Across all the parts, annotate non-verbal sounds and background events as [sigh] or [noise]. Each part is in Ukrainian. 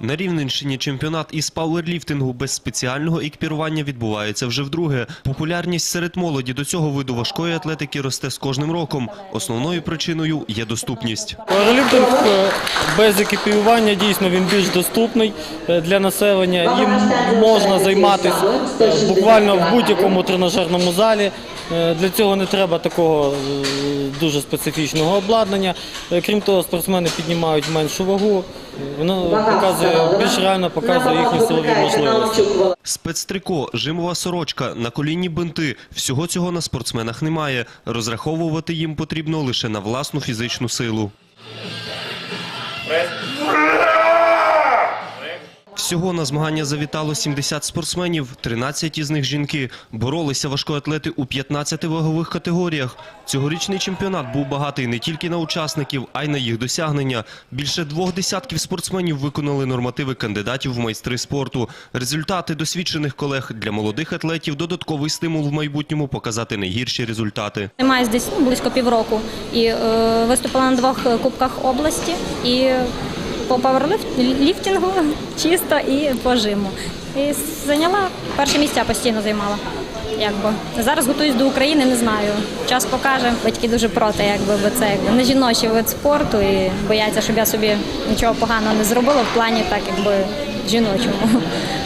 На Рівненщині чемпіонат із пауерліфтингу без спеціального екіпірування відбувається вже вдруге. Популярність серед молоді до цього виду важкої атлетики росте з кожним роком. Основною причиною є доступність. Паралімпінг е, без екіпіювання дійсно він більш доступний е, для населення. Їм можна займатися е, буквально в будь-якому тренажерному залі. Для цього не треба такого дуже специфічного обладнання. Крім того, спортсмени піднімають меншу вагу. Воно показує більш реально показує їхні силові можливості. Спецтрико, жимова сорочка, наколінні бинти – всього цього на спортсменах немає. Розраховувати їм потрібно лише на власну фізичну силу. Всього на змагання завітало 70 спортсменів, 13 із них жінки. Боролися важкоатлети у 15 вагових категоріях. Цьогорічний чемпіонат був багатий не тільки на учасників, а й на їх досягнення. Більше двох десятків спортсменів виконали нормативи кандидатів в майстри спорту. Результати досвідчених колег для молодих атлетів – додатковий стимул в майбутньому показати найгірші результати. Займаюся десь ну, близько півроку і е, виступила на двох е, кубках області і по пауерліфтингу чисто і по жиму. І зайняла перше місця постійно займала. Якби зараз готуюсь до України, не знаю. Час покаже. Батьки дуже проти, якби бо це якби не жіночий вид спорту і бояться, щоб я собі нічого поганого не зробила в плані так, якби жіночому.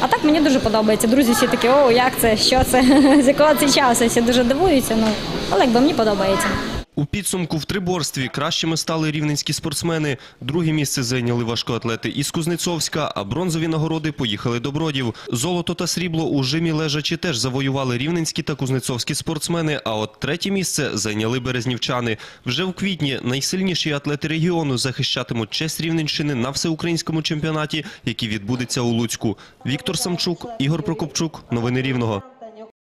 А так мені дуже подобається. Друзі всі такі, о, як це, що це, [laughs] з якого це часу. Всі дуже дивуються. Ну але якби мені подобається. У підсумку в триборстві кращими стали рівненські спортсмени. Друге місце зайняли важкоатлети із Кузнецовська, а бронзові нагороди поїхали до Бродів. Золото та срібло у жимі лежачі теж завоювали рівненські та кузнецовські спортсмени, а от третє місце зайняли березнівчани. Вже в квітні найсильніші атлети регіону захищатимуть честь Рівненщини на всеукраїнському чемпіонаті, який відбудеться у Луцьку. Віктор Самчук, Ігор Прокопчук. Новини Рівного.